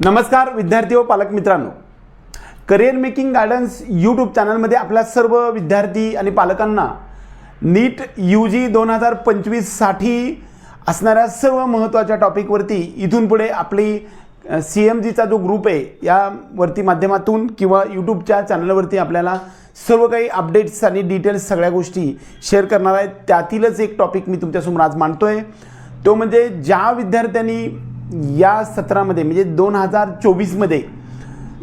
नमस्कार विद्यार्थी व पालक मित्रांनो. करिअर मेकिंग गार्डन्स यूट्यूब चॅनलमध्ये आपल्या सर्व विद्यार्थी आणि पालकांना नीट यू जी दोन हजार पंचवीससाठी असणाऱ्या सर्व महत्त्वाच्या टॉपिकवरती इथून पुढे आपली सी एम जीचा जो ग्रुप आहे यावरती माध्यमातून किंवा यूट्यूबच्या चॅनलवरती आपल्याला सर्व काही अपडेट्स आणि डिटेल्स सगळ्या गोष्टी शेअर करणार आहेत त्यातीलच एक टॉपिक मी तुमच्यासमोर आज मांडतो आहे तो म्हणजे ज्या विद्यार्थ्यांनी या सत्रामध्ये म्हणजे दोन हजार चोवीसमध्ये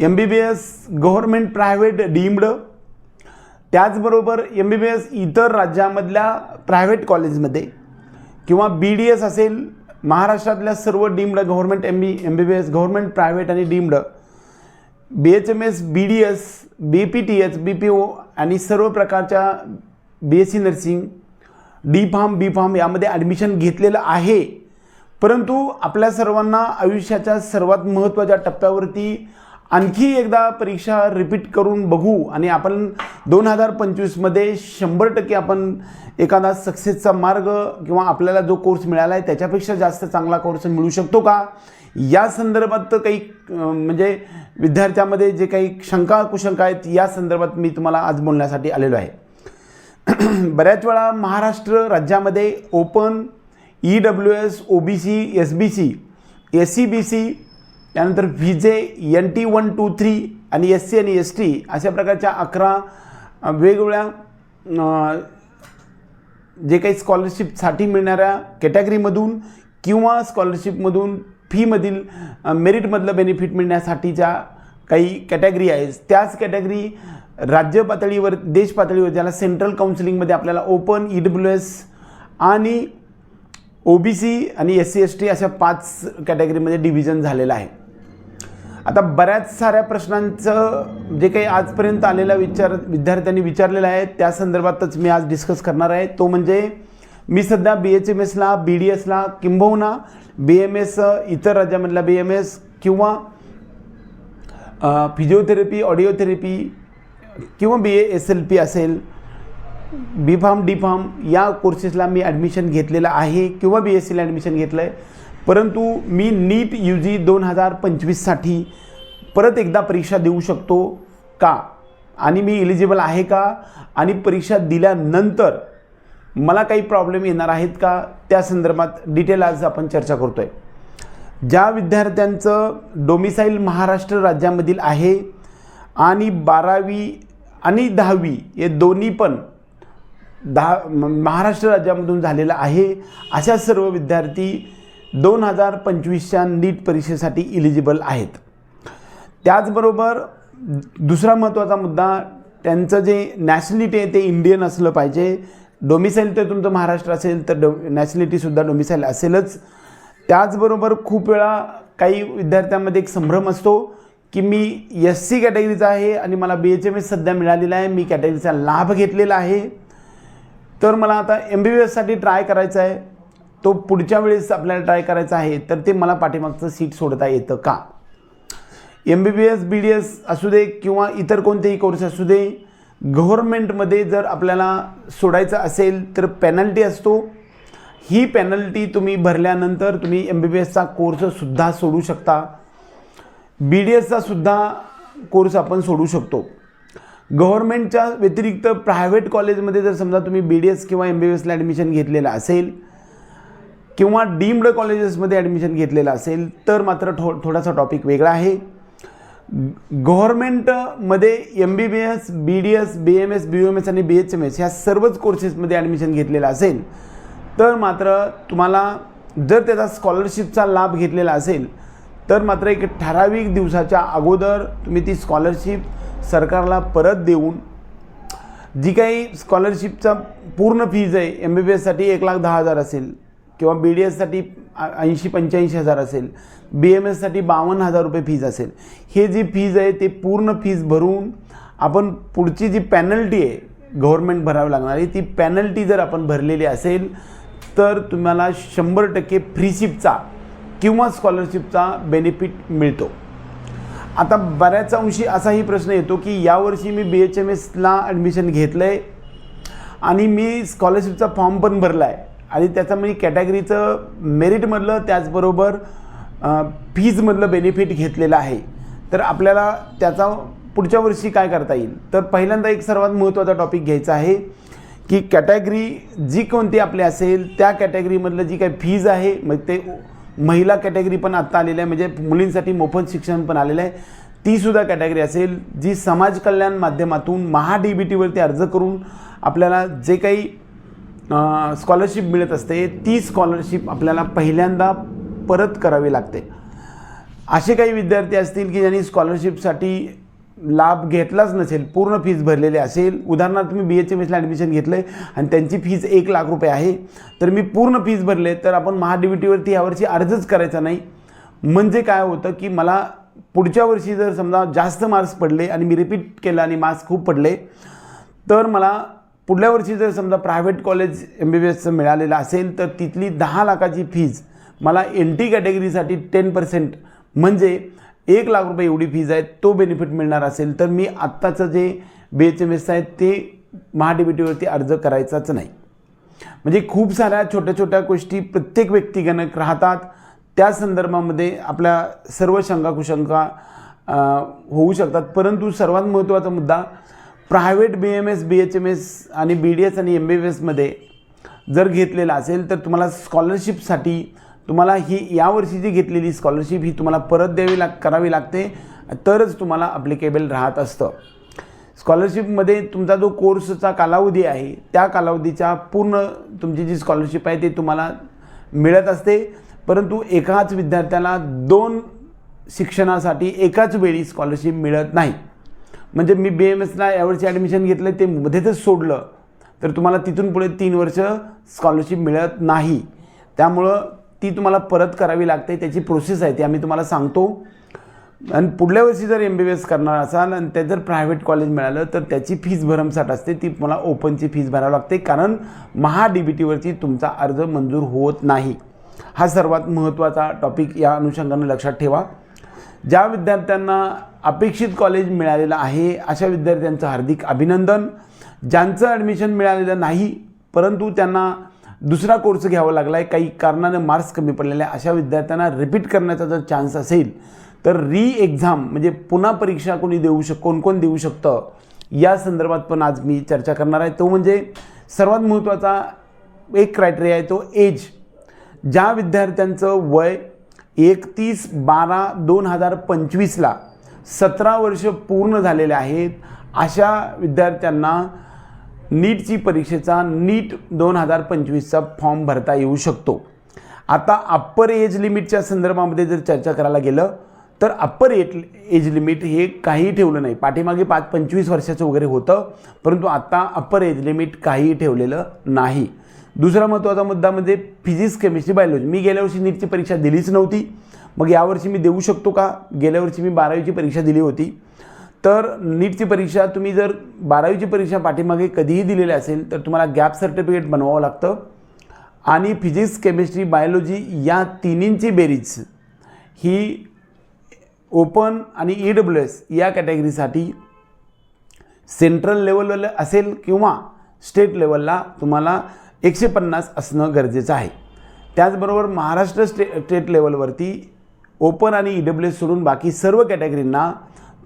M B B S government private deemed त्याचबरोबर एम बी बी एस इतर राज्यामधल्या प्रायव्हेट कॉलेजमध्ये किंवा बी डी एस असेल महाराष्ट्रातल्या सर्व deemed government M B M B B S government private आणि deemed B H M S B D S B P T H B P O आणि सर्व प्रकारच्या B S C nursing D pharm B pharm यामध्ये admission घेतलेलं आहे. परंतु आपल्या सर्वांना आयुष्याच्या सर्वात महत्त्वाच्या टप्प्यावरती आणखी एकदा परीक्षा रिपीट करून बघू आणि आपण दोन हजार पंचवीसमध्ये शंभर टक्के आपण एखादा सक्सेसचा मार्ग किंवा आपल्याला जो कोर्स मिळाला आहे त्याच्यापेक्षा जास्त चांगला कोर्स मिळू शकतो का? या संदर्भात तर काही म्हणजे विद्यार्थ्यामध्ये जे काही शंका कुशंका आहेत या संदर्भात मी तुम्हाला आज बोलण्यासाठी आलेलो आहे. बऱ्याच वेळा महाराष्ट्र राज्यामध्ये open E W S O B C S B C S C B C त्यानंतर V J N T one two three आणि एस सी आणि एस टी अशा प्रकारच्या अकरा वेगवेगळ्या जे काही स्कॉलरशिपसाठी मिळणाऱ्या कॅटेगरीमधून किंवा स्कॉलरशिपमधून फीमधील मेरिटमधलं बेनिफिट मिळण्यासाठीच्या काही कॅटेगरी आहेत. त्याच कॅटेगरी राज्य पातळीवर देश पातळीवर ज्याला सेंट्रल काउन्सिलिंगमध्ये आपल्याला ओपन ई डब्ल्यू एस आणि ओ बी सी आणि एस सी एस टी अशा पाच कॅटेगरीमध्ये डिव्हिजन झालेलं आहे. आता बऱ्याच साऱ्या प्रश्नांचं जे काही आजपर्यंत आलेला विचार विद्यार्थ्यांनी विचारलेलं आहे त्या संदर्भातच मी आज डिस्कस करणार आहे. तो म्हणजे मी सध्या बी एच एम एसला बी डी एसला किंबहुना बी एम एस इतर राज्यामधला बी एम एस किंवा फिजिओथेरपी ऑडिओथेरपी किंवा B A S L P असेल बी फार्म डी फार्म या कोर्सेसला मी ॲडमिशन घेतलेलं आहे किंवा बी एस सीला ॲडमिशन घेतलं आहे परंतु मी नीट यू जी दोन हजार पंचवीससाठी परत एकदा परीक्षा देऊ शकतो का? आणि मी इलिजिबल आहे का? आणि परीक्षा दिल्यानंतर मला काही प्रॉब्लेम येणार आहेत का? त्या संदर्भात डिटेल आज आपण चर्चा करतो आहे ज्या विद्यार्थ्यांचं डोमिसाईल महाराष्ट्र राज्यामधील आहे आणि बारावी आणि दहावी हे दोन्ही पण दहा म- महाराष्ट्र राज्यामधून झालेला आहे. अशा सर्व विद्यार्थी दोन हजार पंचवीसच्या नीट परीक्षेसाठी इलिजिबल आहेत. त्याचबरोबर दुसरा महत्त्वाचा मुद्दा त्यांचं जे नॅशनॅलिटी आहे ते इंडियन असलं पाहिजे. डोमिसाईल तर तुमचं महाराष्ट्र असेल तर डो नॅशनॅलिटीसुद्धा डोमिसाईल असेलच. त्याचबरोबर खूप वेळा काही विद्यार्थ्यांमध्ये एक संभ्रम असतो की मी एस सी कॅटेगरीचा आहे आणि मला बी एच एम एस सध्या मिळालेला आहे मी कॅटेगरीचा लाभ घेतलेला आहे. तर मला आता एम बी बी एससाठी ट्राय करायचा आहे. तो पुढच्या वेळेस आपल्याला ट्राय करायचा आहे तर ते मला पाठीमागचं सीट सोडता येतं का? M B B S B D S असू दे किंवा इतर कोणतेही कोर्स असू दे गव्हर्मेंटमध्ये जर आपल्याला सोडायचं असेल तर पेनल्टी असतो. ही पेनल्टी तुम्ही भरल्यानंतर तुम्ही एम बी बी एसचा कोर्ससुद्धा सोडू शकता. बी डी एसचा सुद्धा कोर्स आपण सोडू शकतो. गव्हर्मेंटच्या व्यतिरिक्त प्रायव्हेट कॉलेजमध्ये जर समजा तुम्ही बी डी एस किंवा एम बी बी एसला ॲडमिशन घेतलेलं असेल किंवा डीम्ड कॉलेजेसमध्ये ॲडमिशन घेतलेलं असेल तर मात्र थो थोडासा टॉपिक वेगळा आहे. गव्हर्मेंटमध्ये M B B S B D S B M S B M S आणि बी एच एम एस ह्या सर्वच कोर्सेसमध्ये ॲडमिशन घेतलेलं असेल तर मात्र तुम्हाला जर त्याचा स्कॉलरशिपचा लाभ घेतलेला असेल तर मात्र एक ठराविक दिवसाच्या अगोदर तुम्ही ती स्कॉलरशिप सरकारला परत देऊन जी काही स्कॉलरशिपचा पूर्ण फीज आहे एम बी बी एससाठी एक लाख दहा हजार असेल किंवा बी डी एससाठी ऐंशी पंच्याऐंशी हजार असेल बी एम एससाठी बावन्न हजार रुपये फीज असेल. हे जी फीज आहे ते पूर्ण फीज भरून आपण पुढची जी पॅनल्टी आहे गव्हर्मेंट भरावी लागणारी ती पॅनल्टी जर आपण भरलेली असेल तर तुम्हाला शंभर टक्के फ्रीशिपचा किंवा स्कॉलरशिपचा बेनिफिट मिळतो. आता बऱ्याच अंशी असाही प्रश्न येतो की यावर्षी मी बी एच एम एसला ॲडमिशन घेतलं आहे आणि मी स्कॉलरशिपचा फॉर्म पण भरला आहे आणि त्याचं मी कॅटेगरीचं मेरिटमधलं त्याचबरोबर फीजमधलं बेनिफिट घेतलेलं आहे. तर आपल्याला त्याचा पुढच्या वर्षी काय करता येईल? तर पहिल्यांदा एक सर्वात महत्त्वाचा टॉपिक घ्यायचा आहे की कॅटेगरी जी कोणती आपली असेल त्या कॅटेगरीमधलं जी काही फीज आहे मग ते महिला कॅटेगरी पण आत्ता आलेली आहे. म्हणजे मुलींसाठी मोफत शिक्षण पण आलेलं आहे. तीसुद्धा कॅटेगरी असेल जी समाज कल्याण माध्यमातून महा डी बी टीवरती अर्ज करून आपल्याला जे काही स्कॉलरशिप मिळत असते ती स्कॉलरशिप आपल्याला पहिल्यांदा परत करावी लागते. असे काही विद्यार्थी असतील की ज्यांनी स्कॉलरशिपसाठी लाभ घेतलाच नसेल पूर्ण फीज भरलेली असेल. उदाहरणार्थ तुम्ही बी एच एम एसला ॲडमिशन घेतलं आहे आणि त्यांची फीज एक लाख रुपये आहे. तर मी पूर्ण फीज भरले तर आपण महा डी यावर्षी अर्जच करायचा नाही. म्हणजे काय होतं की मला पुढच्या वर्षी जर समजा जास्त मार्क्स पडले आणि मी रिपीट केलं आणि मार्क्स खूप पडले तर मला पुढल्या वर्षी जर समजा private college M B B एसचं मिळालेलं असेल तर तिथली दहा लाखाची फीज मला एन टी कॅटेगरीसाठी टेन पर्सेंट म्हणजे एक लाख रुपये एवढी फीज आहे तो बेनिफिट मिळणार असेल तर मी आत्ताचं जे बी एच एम एस आहे ते महा बी टीवरती अर्ज करायचाच नाही. म्हणजे खूप साऱ्या छोट्या छोट्या गोष्टी प्रत्येक व्यक्तिगणक राहतात. त्या संदर्भामध्ये आपल्या सर्व शंका कुशंका होऊ शकतात. परंतु सर्वात महत्त्वाचा मुद्दा private B M S B H M S आणि बी डी एस आणि एम बी बी एसमध्ये जर घेतलेला असेल तर तुम्हाला स्कॉलरशिपसाठी तुम्हाला ही यावर्षी जी घेतलेली स्कॉलरशिप ही तुम्हाला परत द्यावी लाग करावी लागते तरच तुम्हाला अप्लिकेबल राहत असतं. स्कॉलरशिपमध्ये तुमचा जो कोर्सचा कालावधी आहे त्या कालावधीच्या पूर्ण तुमची जी स्कॉलरशिप आहे ते तुम्हाला मिळत असते. परंतु एकाच विद्यार्थ्याला दोन शिक्षणासाठी एकाच वेळी स्कॉलरशिप मिळत नाही. म्हणजे मी बी एम एसला यावर्षी ॲडमिशन घेतलं ते मध्येच सोडलं तर तुम्हाला तिथून पुढे तीन वर्ष स्कॉलरशिप मिळत नाही. त्यामुळं ती तुम्हाला परत करावी लागते त्याची प्रोसेस आहे ती आम्ही तुम्हाला सांगतो. आणि पुढल्या वर्षी जर एम बी बी एस करणार असाल आणि ते जर प्रायव्हेट कॉलेज मिळालं तर त्याची फीज भरमसाठ असते ती तुम्हाला ओपनची फीज भरावी लागते कारण महा डी बी टीवरती तुमचा अर्ज मंजूर होत नाही. हा सर्वात महत्त्वाचा टॉपिक या अनुषंगाने लक्षात ठेवा. ज्या विद्यार्थ्यांना अपेक्षित कॉलेज मिळालेलं आहे अशा विद्यार्थ्यांचं हार्दिक अभिनंदन. ज्यांचं ॲडमिशन मिळालेलं नाही परंतु त्यांना दुसरा कोर्स घ्यावा लागला आहे काही कारणाने मार्क्स कमी पडलेले आहे. अशा विद्यार्थ्यांना रिपीट करण्याचा जर चान्स असेल तर री एक्झाम म्हणजे पुन्हा परीक्षा कोणी देऊ शक कोण कोण देऊ शकतं? या संदर्भात पण आज मी चर्चा करणार आहे. तो म्हणजे सर्वात महत्त्वाचा एक क्रायटेरिया आहे तो एज ज्या विद्यार्थ्यांचं वय एकतीस बारा दोन हजार पंचवीसला सतरा वर्ष पूर्ण झालेले आहेत अशा विद्यार्थ्यांना नीटची परीक्षेचा नीट दोन हजार पंचवीसचा फॉर्म भरता येऊ शकतो. आता अप्पर एज लिमिटच्या संदर्भामध्ये जर चर्चा करायला गेलं तर अप्पर एज एज लिमिट हे काही ठेवलं नाही. पाठीमागे पाच पंचवीस वर्षाचं वगैरे होतं परंतु आत्ता अप्पर एज लिमिट काही ठेवलेलं नाही. दुसरा महत्त्वाचा मुद्दा म्हणजे फिजिक्स केमिस्ट्री बायोलॉजी मी गेल्या वर्षी नीटची परीक्षा दिलीच नव्हती. मग यावर्षी मी देऊ शकतो का? गेल्या वर्षी मी बारावीची परीक्षा दिली होती. तर नीटची परीक्षा तुम्ही जर बारावीची परीक्षा पाठीमागे कधीही दिलेली असेल तर तुम्हाला गॅप सर्टिफिकेट बनवावं लागतं. आणि फिजिक्स केमिस्ट्री बायोलॉजी या तिन्हींची बेरीज ही ओपन आणि ई डब्ल्यू एस या कॅटेगरीसाठी सेंट्रल लेवलला असेल किंवा स्टेट लेवलला तुम्हाला एकशे पन्नास असणं गरजेचं आहे. त्याचबरोबर महाराष्ट्र स्टे स्टेट लेवलवरती ओपन आणि ई डब्ल्यू एस सोडून बाकी सर्व कॅटेगरींना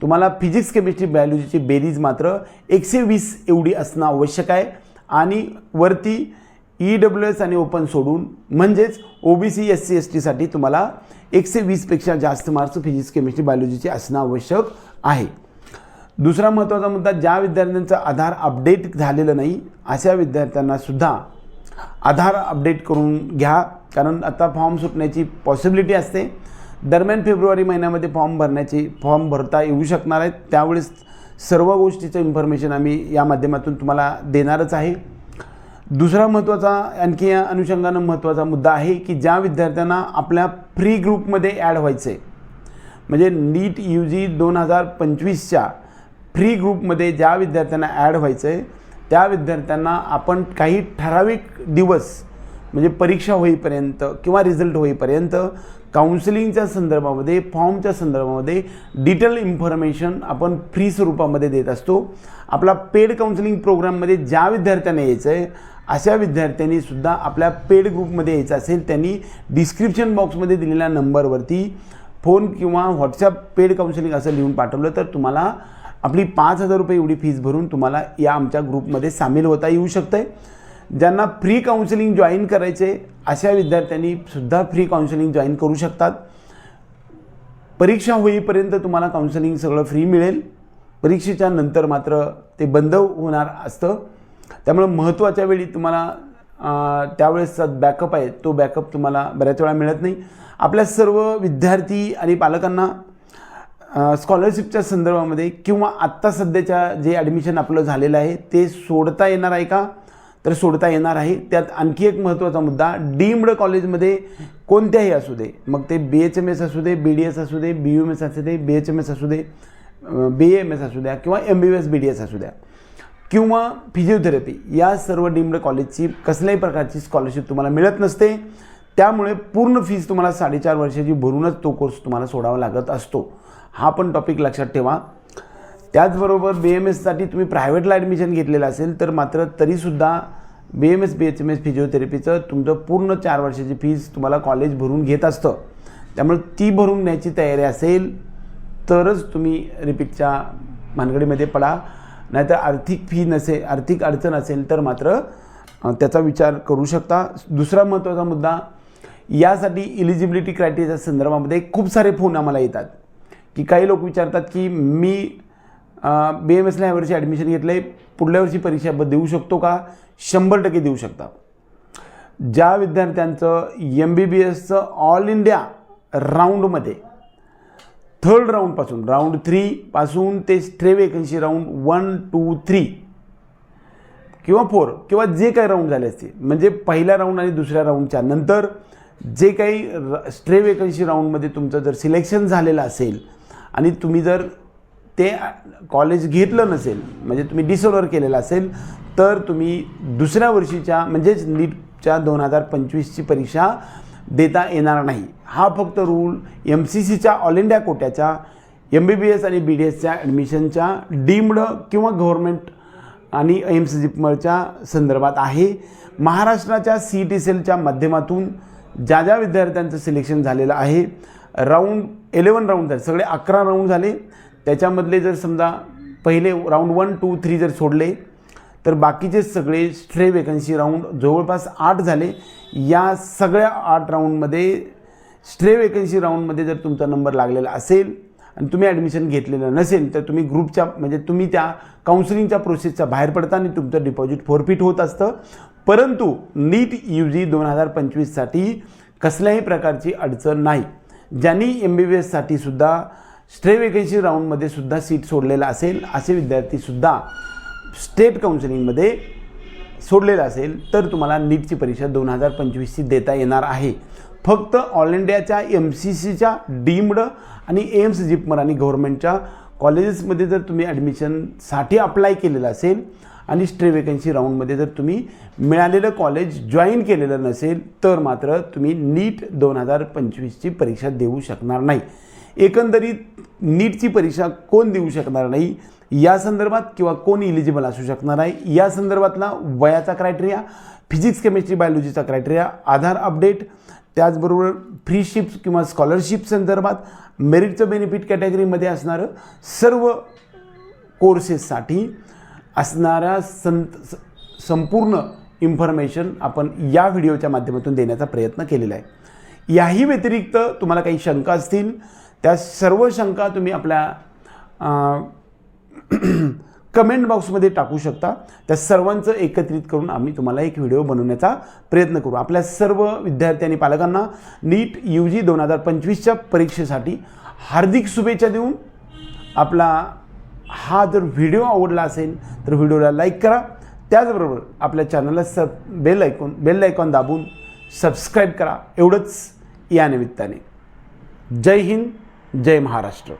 तुम्हाला फिजिक्स केमिस्ट्री बायोलॉजीची बेरीज मात्र एकशे वीस एवढी असणं आवश्यक आहे. आणि वरती ई डब्ल्यू एस आणि ओपन सोडून म्हणजेच O B C S C S टीसाठी तुम्हाला एकशे वीसपेक्षा जास्त मार्क्स फिजिक्स केमिस्ट्री बायोलॉजीचे असणं आवश्यक आहे. दुसरा महत्त्वाचा मुद्दा ज्या विद्यार्थ्यांचं आधार अपडेट झालेलं नाही अशा विद्यार्थ्यांनासुद्धा आधार अपडेट करून घ्या. कारण आता फॉर्म सुटण्याची पॉसिबिलिटी असते. दरम्यान फेब्रुवारी महिन्यामध्ये फॉर्म भरण्याची फॉर्म भरता येऊ शकणार आहेत. त्यावेळेस सर्व गोष्टीचं इन्फॉर्मेशन आम्ही या माध्यमातून तुम्हाला देणारच आहे. दुसरा महत्त्वाचा आणखी या अनुषंगानं महत्त्वाचा मुद्दा आहे की ज्या विद्यार्थ्यांना आपल्या फ्री ग्रुपमध्ये ॲड व्हायचं आहे म्हणजे नीट यू जी दोन हजार पंचवीसच्या फ्री ग्रुपमध्ये ज्या विद्यार्थ्यांना ॲड व्हायचं आहे त्या विद्यार्थ्यांना आपण काही ठराविक दिवस म्हणजे परीक्षा होईपर्यंत किंवा रिझल्ट होईपर्यंत काउन्सिलिंगच्या संदर्भामध्ये फॉर्मच्या संदर्भामध्ये डिटेल इन्फॉर्मेशन आपण फ्री स्वरूपामध्ये देत असतो. आपला पेड काउन्सिलिंग प्रोग्राममध्ये ज्या विद्यार्थ्यांना यायचं आहे अशा विद्यार्थ्यांनी सुद्धा आपल्या पेड ग्रुपमध्ये यायचं असेल त्यांनी डिस्क्रिप्शन बॉक्समध्ये दिलेल्या नंबरवरती फोन किंवा व्हॉट्सॲप पेड काउन्सिलिंग असं लिहून पाठवलं तर तुम्हाला आपली पाच हजार रुपये एवढी फीज भरून तुम्हाला या आमच्या ग्रुपमध्ये सामील होता येऊ शकतं आहे ज्यांना फ्री काउन्सिलिंग जॉईन करायचे अशा विद्यार्थ्यांनी सुद्धा फ्री काउन्सिलिंग जॉईन करू शकतात. परीक्षा होईपर्यंत तुम्हाला काउन्सिलिंग सगळं फ्री मिळेल. परीक्षेच्या नंतर मात्र ते बंद होणार असतं. त्यामुळं महत्त्वाच्या वेळी तुम्हाला त्यावेळेसचा बॅकअप आहे तो बॅकअप तुम्हाला बऱ्याच वेळा मिळत नाही. आपल्या सर्व विद्यार्थी आणि पालकांना स्कॉलरशिपच्या संदर्भामध्ये किंवा आत्ता सध्याच्या जे ॲडमिशन आपलं झालेलं आहे ते सोडता येणार आहे का? तर सोडता येणार आहे. त्यात आणखी एक महत्त्वाचा मुद्दा डीम्ड कॉलेजमध्ये कोणत्याही असू दे मग ते बी एच एम एस असू दे बी डी एस असू दे बी यू एम एस असू दे बी एच एम एस असू दे बी एम एस असू द्या किंवा M B B S B D S असू द्या किंवा फिजिओथेरपी या सर्व डीम्ड कॉलेजची कसल्याही प्रकारची स्कॉलरशिप तुम्हाला मिळत नसते. त्यामुळे पूर्ण फीज तुम्हाला साडेचार वर्षाची भरूनच तो कोर्स तुम्हाला सोडावा लागत असतो. हा पण टॉपिक लक्षात ठेवा. त्याचबरोबर बी एम एससाठी तुम्ही प्रायव्हेटला ॲडमिशन घेतलेलं असेल तर मात्र तरीसुद्धा B M S B H M S फिजिओथेरपीचं तुमचं पूर्ण चार वर्षाची फीज तुम्हाला कॉलेज भरून घेत असतं. त्यामुळे ती भरून न्यायची तयारी असेल तरच तुम्ही रिपीटच्या भानगडीमध्ये पडा. नाहीतर आर्थिक फी नसेल आर्थिक अडचण असेल तर मात्र त्याचा विचार करू शकता. दुसरा महत्त्वाचा मुद्दा यासाठी इलिजिबिलिटी क्रायटेरियाच्या संदर्भामध्ये खूप सारे फोन आम्हाला येतात. की काही लोक विचारतात की मी बी एम एसला यावर्षी ॲडमिशन घेतलं आहे पुढल्या वर्षी परीक्षा ब- देऊ शकतो का? शंभर टक्के देऊ शकता ज्या विद्यार्थ्यांचं एम बी बी एसचं ऑल इंडिया राऊंडमध्ये थर्ड राऊंडपासून राऊंड थ्रीपासून ते stray vacancy round one two three किंवा फोर किंवा जे काही राऊंड झाले असते म्हणजे पहिल्या राऊंड आणि दुसऱ्या राऊंडच्या नंतर जे काही र- स्ट्रे वेकन्सी राऊंडमध्ये तुमचं जर सिलेक्शन झालेलं असेल आणि तुम्ही जर ते कॉलेज घेतलं नसेल म्हणजे तुम्ही डिसऑर्डर केलेलं असेल तर तुम्ही दुसऱ्या वर्षीच्या म्हणजेच नीटच्या दोन हजार पंचवीसची परीक्षा देता येणार नाही. हा फक्त रूल एम सी सीच्या ऑल इंडिया कोट्याच्या एम बी बी एस आणि बी डी एसच्या ॲडमिशनच्या डीम्ड किंवा गव्हर्मेंट आणि एम्स जिपमरच्या संदर्भात आहे. महाराष्ट्राच्या सी टी सेलच्या माध्यमातून ज्या ज्या विद्यार्थ्यांचं सिलेक्शन झालेलं आहे राऊंड इलेवन राऊंड झाले सगळे अकरा राऊंड झाले. त्याच्यामधले जर समजा पहिले राऊंड वन टू थ्री जर सोडले तर बाकीचे सगळे स्ट्रे वेकन्सी राऊंड जवळपास आठ झाले. या सगळ्या आठ राऊंडमध्ये स्ट्रे वेकन्सी राऊंडमध्ये जर तुमचा नंबर लागलेला असेल आणि तुम्ही ॲडमिशन घेतलेलं नसेल तर तुम्ही ग्रुपच्या म्हणजे तुम्ही त्या काउन्सिलिंगच्या प्रोसेसच्या बाहेर पडता आणि तुमचं डिपॉझिट फोरफिट होत असतं. परंतु नीट यू जी दोन हजार पंचवीससाठी कसल्याही प्रकारची अडचण नाही. ज्यांनी एम बी बी एससाठी सुद्धा स्ट्रे वेकन्सी राऊंडमध्ये सुद्धा सीट सोडलेलं असेल असे विद्यार्थीसुद्धा स्टेट काउन्सिलिंगमध्ये सोडलेलं असेल तर तुम्हाला नीटची परीक्षा दोन हजार पंचवीसची देता येणार आहे. फक्त ऑल इंडियाच्या एम सी सीच्या डीम्ड आणि एम्स जिपमर आणि गव्हर्नमेंटच्या कॉलेजेसमध्ये जर तुम्ही ॲडमिशनसाठी अप्लाय केलेलं असेल आणि स्ट्रे वेकन्सी राऊंडमध्ये जर तुम्ही मिळालेलं कॉलेज जॉईन केलेलं नसेल तर मात्र तुम्ही नीट दोन हजार पंचवीसची परीक्षा देऊ शकणार नाही. एकंदरीत नीटची परीक्षा कोण देऊ शकणार नाही? या संदर्भात किंवा कोण इलिजिबल असू शकणार आहे? या संदर्भातला वयाचा क्रायटेरिया फिजिक्स केमिस्ट्री बायोलॉजीचा क्रायटेरिया आधार अपडेट त्याचबरोबर फ्री शिप्स किंवा स्कॉलरशिप संदर्भात मेरिटचं बेनिफिट कॅटेगरीमध्ये असणारं सर्व कोर्सेससाठी असणाऱ्या संत स- संपूर्ण इन्फॉर्मेशन आपण या व्हिडिओच्या माध्यमातून देण्याचा प्रयत्न केलेला आहे. याही व्यतिरिक्त तुम्हाला काही शंका असतील त्या सर्व शंका तुम्ही आपल्या कमेंट बॉक्समध्ये टाकू शकता. त्या सर्वांचं एकत्रित करून आम्ही तुम्हाला एक व्हिडिओ बनवण्याचा प्रयत्न करू. आपल्या सर्व विद्यार्थी आणि पालकांना नीट यू जी दोन हजार पंचवीसच्या परीक्षेसाठी हार्दिक शुभेच्छा देऊन आपला हा जर व्हिडिओ आवडला असेल तर व्हिडिओला लाईक करा. त्याचबरोबर आपल्या चॅनलला सब बेल ऐकून बेल ऐकॉन दाबून सबस्क्राईब करा. एवढंच या निमित्ताने. जय हिंद. जय महाराष्ट्र.